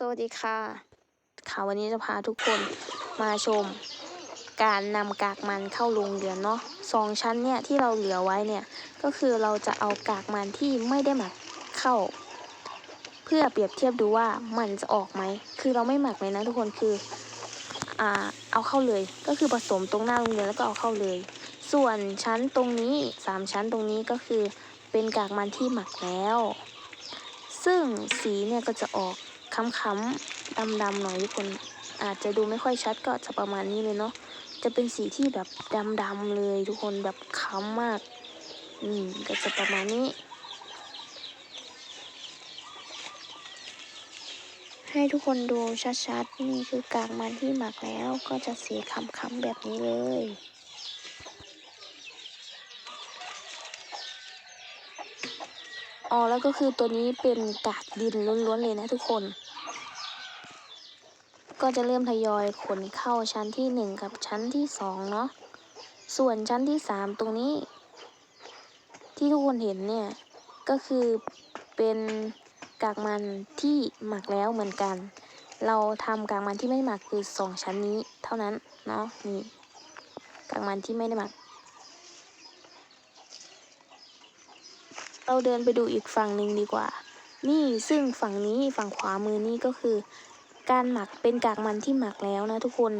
สวัสดีค่ะ ค่ะวันนี้จะพาทุกคนมาชม การนำกากมันเข้าโรงเรือนเนาะสองชั้นเนี่ยที่เราเหลือไว้เนี่ยก็คือเราจะเอากากมันที่ไม่ได้หมักเข้า เพื่อเปรียบเทียบดูว่ามันจะออกไหมคือเราไม่หมักเลยนะทุกคนคืออ่าเอาเข้าเลยก็คือผสมตรงหน้าโรงเรียนแล้วก็เอาเข้าเลย ส่วนชั้นตรงนี้สามชั้นตรงนี้ก็คือเป็นกากมันที่หมักแล้ว ซึ่งสีเนี่ยก็จะออก ค้ำๆดำๆหน่อยทุกคน อาจจะดูไม่ค่อยชัดก็จะประมาณนี้เลยเนาะจะเป็นสีที่แบบดำๆเลยทุกคนแบบค้ำมากอืมก็จะประมาณนี้ ให้ทุกคนดูชัดๆ นี่คือกากมันที่หมักแล้วก็จะสีค้ำๆแบบนี้เลย อ๋อแล้วก็คือตัวนี้เป็นกากดินล้วนๆเลยนะทุกคน ก็จะเริ่มทยอยขนเข้าชั้นที่หนึ่งกับชั้นที่สองเนาะส่วนชั้นที่สามตรงนี้ ที่ทุกคนเห็นเนี่ย ก็คือเป็นกากมันที่หมักแล้วเหมือนกัน เราทำกากมันที่ไม่หมักคือสองชั้นนี้เท่านั้นเนาะนี่กากมันที่ไม่ได้หมัก เราเดินไปดูอีกฝั่งหนึ่งดีกว่า นี่ซึ่งฝั่งนี้ฝั่งขวามือนี่ก็คือ การหมักเป็นกากมันที่หมักแล้วนะทุกคน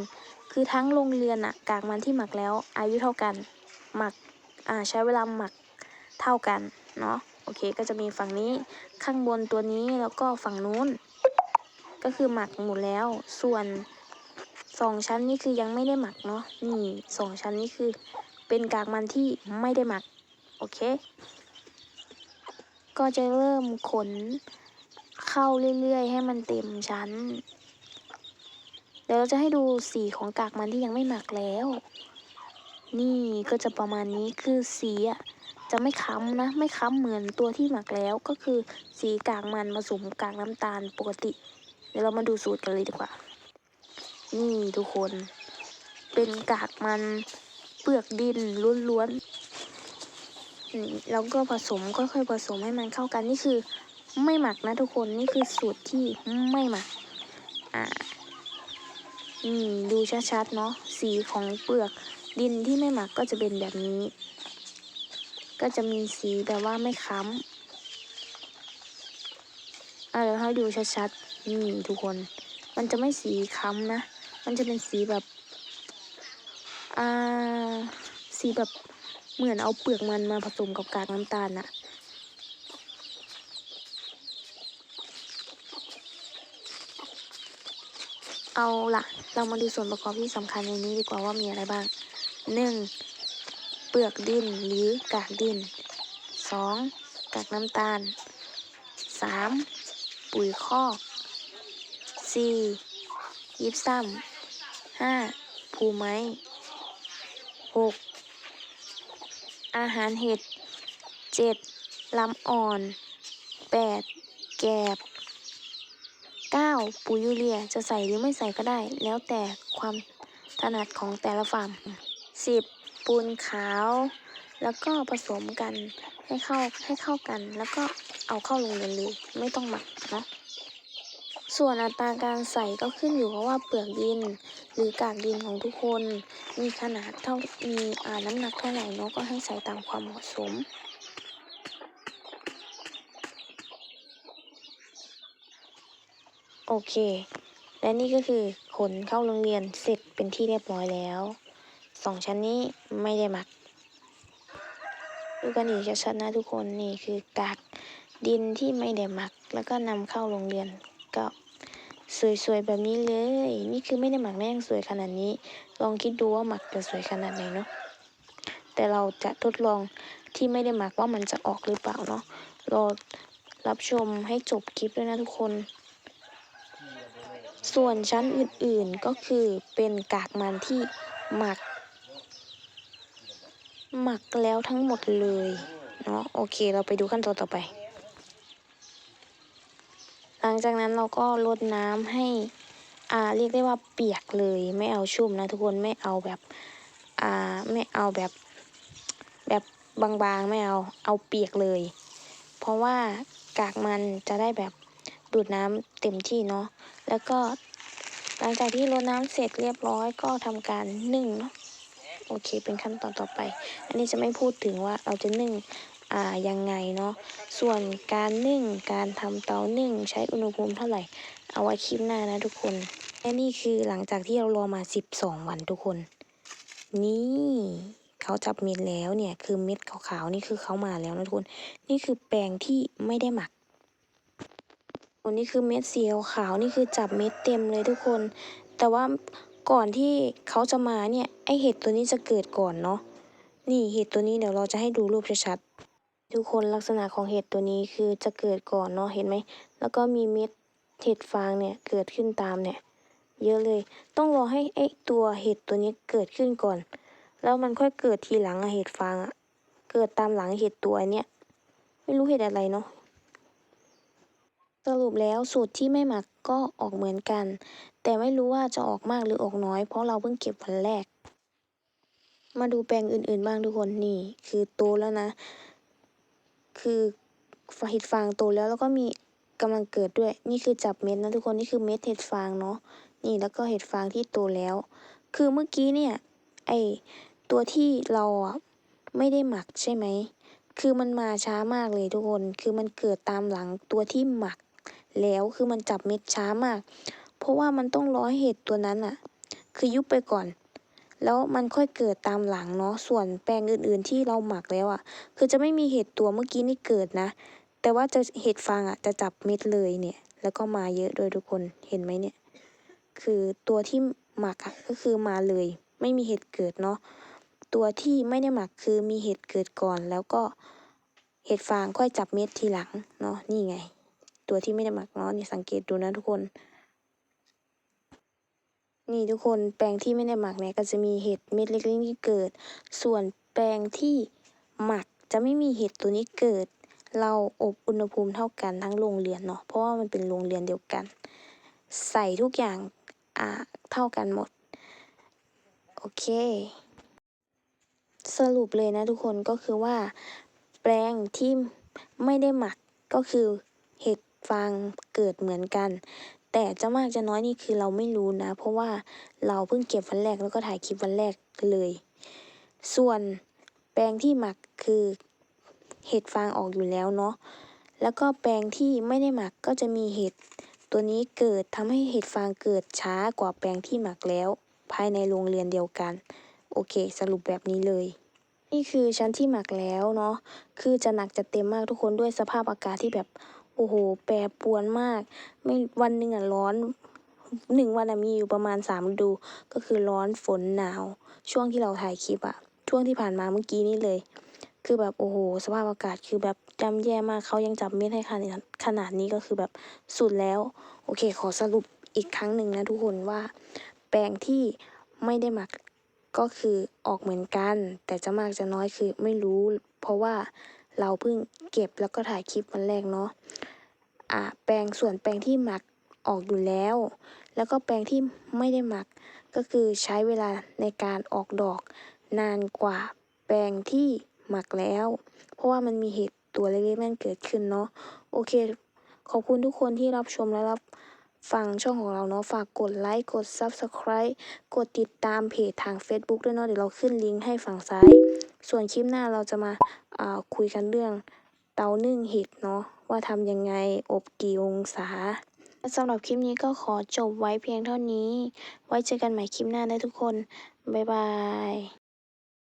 คือทั้งโรงเรือนอะกากมันที่หมักแล้ว อายุเท่ากัน หมักอ่าใช้เวลาหมักเท่ากันเนาะโอเคก็จะมีฝั่งนี้ข้างบนตัวนี้แล้วก็ฝั่งนู้น ก็คือหมักหมดแล้ว ส่วนสองชั้นนี่คือยังไม่ได้หมักเนาะนี่สองชั้นนี่คือเป็นกากมันที่ไม่ได้หมัก โอเค ก็จะเริ่มขนเข้าเรื่อยๆ ให้มันเต็มชั้น เดี๋ยวเราจะให้ดูสีของกากมันที่ยังไม่หมักแล้ว นี่ก็จะประมาณนี้คือสีอะจะไม่ค้ำนะ ไม่ค้ำเหมือนตัวที่หมักแล้วก็คือสีกากมันผสมกากน้ำตาลปกติ เดี๋ยวเรามาดูสูตรกันเลยดีกว่า นี่ทุกคน เป็นกากมันเปลือกดินล้วนๆ แล้วก็ผสมค่อยๆผสมให้มันเข้ากันนี่คือไม่หมักนะทุกคนนี่คือสูตรที่ไม่หมักอ่าอืมดูชัดๆเนาะสีของเปลือกดินที่ไม่หมักก็จะเป็นแบบนี้ ก็จะมีสีแบบว่าไม่ค้ำอ่าเดี๋ยวให้ดูชัดๆนี่ทุกคน มันจะไม่สีค้ำนะ มันจะเป็นสีแบบอ่าสีแบบ เหมือนเอาเปลือกมันมาผสมกับกากน้ำตาลน่ะเอาละเรามาดูส่วนประกอบที่สำคัญในนี้ดีกว่าว่ามีอะไรบ้าง 1. เปลือกดินหรือกากดิน 2. กากน้ำตาล 3. ปุ๋ยคอก 4. ยิบซ้ำ 5. ภูไม้ 6. อาหารเห็ด 7. ลำอ่อน 8. แกบ 9. ปุ๋ยยูเรียจะใส่หรือไม่ใส่ก็ได้ แล้วแต่ความถนัดของแต่ละฟาร์ม 10. ปูนขาว แล้วก็ผสมกันให้เข้าให้เข้ากัน แล้วก็เอาเข้าลงเรือนเลย ไม่ต้องหมักนะ ส่วนอัตราการใส่ก็ขึ้นอยู่กับว่าเปลือกดิน หรือกากดินของทุกคน มีขนาดเท่ามีน้ำหนักเท่าไหร่นาะก็ให้ใส่ตามความเหมาะสมโอเค และนี่ก็คือขนเข้าโรงเรียนเสร็จเป็นที่เรียบร้อยแล้วสองชั้นนี้ไม่ได้หมักดูกันอีกชัดๆนะทุกคนนี่คือกากดินที่ไม่ได้หมัก แล้วก็นำเข้าโรงเรียนก็ สวยๆแบบนี้เลย นี่คือไม่ได้หมักแม่งสวยขนาดนี้ ลองคิดดูว่าหมักจะสวยขนาดไหนเนาะแต่เราจะทดลองที่ไม่ได้หมักว่ามันจะออกหรือเปล่าเนาะรอรับชมให้จบคลิปด้วยนะทุกคน ส่วนชั้นอื่นๆก็คือเป็นกากมันที่หมัก หมักแล้วทั้งหมดเลยเนาะโอเค เราไปดูขั้นตอนต่อไป หลังจากนั้นเราก็ลดน้ำให้อ่าเรียกได้ว่าเปียกเลยไม่เอาชุ่มนะทุกคนไม่เอาแบบอ่าไม่เอาแบบแบบบางๆไม่เอาเอาเปียกเลย เพราะว่ากากมันจะได้แบบดูดน้ำเต็มที่เนาะแล้วก็หลังจากที่รดน้ำเสร็จเรียบร้อยก็ทำการนึ่งเนาะโอเคเป็นขั้นตอนต่อไป อันนี้จะไม่พูดถึงว่าเราจะนึ่ง อ่ายังไงเนาะส่วนการนึ่งการทำเตานึ่งใช้อุณหภูมิเท่าไหร่ เอาไว้คลิปหน้านะทุกคนและนี่คือหลังจากที่เรารอมา 12 วันทุกคน นี่เขาจับเม็ดแล้วเนี่ยคือเม็ดขาวๆนี่คือเขามาแล้วนะทุกคน นี่คือแปลงที่ไม่ได้หมักอันนี้คือเม็ดสีขาวนี่คือจับเม็ดเต็มเลยทุกคน แต่ว่าก่อนที่เขาจะมาเนี่ยไอเห็ดตัวนี้จะเกิดก่อนเนาะนี่เห็ดตัวนี้เดี๋ยวเราจะให้ดูรูปชัดๆ ทุกคนลักษณะของเห็ดตัวนี้คือจะเกิดก่อนเนาะเห็นไหม แล้วก็มีเม็ดเห็ดฟางเนี่ยเกิดขึ้นตามเนี่ย เยอะเลย ต้องรอให้ไอตัวเห็ดตัวนี้เกิดขึ้นก่อน แล้วมันค่อยเกิดทีหลังอะเห็ดฟางอะเกิดตามหลังเห็ดตัวเนี้ยไม่รู้เห็ดอะไรเนาะสรุปแล้วสูตรที่ไม่หมักก็ออกเหมือนกัน แต่ไม่รู้ว่าจะออกมากหรือออกน้อย เพราะเราเพิ่งเก็บวันแรก มาดูแปลงอื่นๆบ้างทุกคนนี่ คือโตแล้วนะ คือเห็ดฟางโตแล้วแล้วก็มีกำลังเกิดด้วย นี่คือจับเม็ดนะทุกคนนี่คือเม็ดเห็ดฟางเนาะนี่แล้วก็เห็ดฟางที่โตแล้ว คือเมื่อกี้เนี่ยไอตัวที่เราอะไม่ได้หมักใช่ไหมคือมันมาช้ามากเลยทุกคน คือมันเกิดตามหลังตัวที่หมัก แล้วคือมันจับเม็ดช้ามาก เพราะว่ามันต้องรอเห็ดตัวนั้นอะ คือยุบไปก่อน แล้วมันค่อยเกิดตามหลังเนาะส่วนแปลงอื่นๆที่เราหมักแล้วอะ คือจะไม่มีเห็ดตัวเมื่อกี้นี่เกิดนะ แต่ว่าจะเห็ดฟางอะจะจับเม็ดเลยเนี่ย แล้วก็มาเยอะโดยทุกคนเห็นไหมเนี่ย คือตัวที่หมักอะก็คือมาเลย ไม่มีเห็ดเกิดเนาะตัวที่ไม่ได้หมักคือมีเห็ดเกิดก่อนแล้วก็เห็ดฟางค่อยจับเม็ดทีหลังเนาะนี่ไง ตัวที่ไม่ได้หมักเนาะนี่สังเกตดูนะทุกคน นี่ทุกคนแปลงที่ไม่ได้หมักเนี่ยก็จะมีเห็ดเม็ดเล็กๆที่เกิด ส่วนแปลงที่หมักจะไม่มีเห็ดตัวนี้เกิด เราอบอุณหภูมิเท่ากันทั้งโรงเรือนเนาะเพราะว่ามันเป็นโรงเรือนเดียวกัน ใส่ทุกอย่างอ่าเท่ากันหมด โอเค สรุปเลยนะทุกคนก็คือว่า แปลงที่ไม่ได้หมักก็คือเห็ดฟางเกิดเหมือนกัน แต่จะมากจะน้อยนี่คือเราไม่รู้นะ เพราะว่าเราเพิ่งเก็บวันแรกแล้วก็ถ่ายคลิปวันแรกเลย ส่วนแปลงที่หมักคือเห็ดฟางออกอยู่แล้วเนาะแล้วก็แปลงที่ไม่ได้หมักก็จะมีเห็ดตัวนี้เกิดทำให้เห็ดฟางเกิดช้ากว่าแปลงที่หมักแล้ว ภายในโรงเรือนเดียวกัน โอเค สรุปแบบนี้เลย นี่คือชั้นที่หมักแล้วเนาะคือจะหนักจะเต็มมากทุกคนด้วยสภาพอากาศที่แบบ โอ้โห แปรปวนมาก ไม่วันหนึ่งอะร้อนหนึ่งวันอะมีอยู่ประมาณสามฤดู ก็คือร้อนฝนหนาว ช่วงที่เราถ่ายคลิปอะช่วงที่ผ่านมาเมื่อกี้นี่เลย คือแบบโอ้โห สภาพอากาศคือแบบจำแย่มากเขายังจับเม็ดให้ขนาดขนาดนี้ก็คือแบบสุดแล้ว โอเค ขอสรุปอีกครั้งหนึ่งนะทุกคนว่า แปลงที่ไม่ได้หมักก็คือออกเหมือนกัน แต่จะมากจะน้อยคือไม่รู้ เพราะว่าเราเพิ่งเก็บแล้วก็ถ่ายคลิปวันแรกเนาะ แปลงส่วนแปลงที่หมักออกอยู่แล้ว แล้วก็แปลงที่ไม่ได้หมักก็คือใช้เวลาในการออกดอก นานกว่าแปลงที่หมักแล้ว เพราะว่ามันมีเห็ดตัวเล็กๆนั่นเกิดขึ้นเนาะโอเค ขอบคุณทุกคนที่รับชมและรับฟังช่องของเราเนาะฝากกดไลค์กด Subscribe กดติดตามเพจทาง Facebook ด้วยเนาะเดี๋ยวเราขึ้นลิงก์ให้ฝั่งซ้าย ส่วนคลิปหน้าเราจะมาอ่าคุยกันเรื่อง เตานึ่งเห็ดเนาะว่าทำยังไงอบกี่องศาสำหรับคลิปนี้ก็ขอจบไว้เพียงเท่านี้ ไว้เจอกันใหม่คลิปหน้านะทุกคน บ๊ายบาย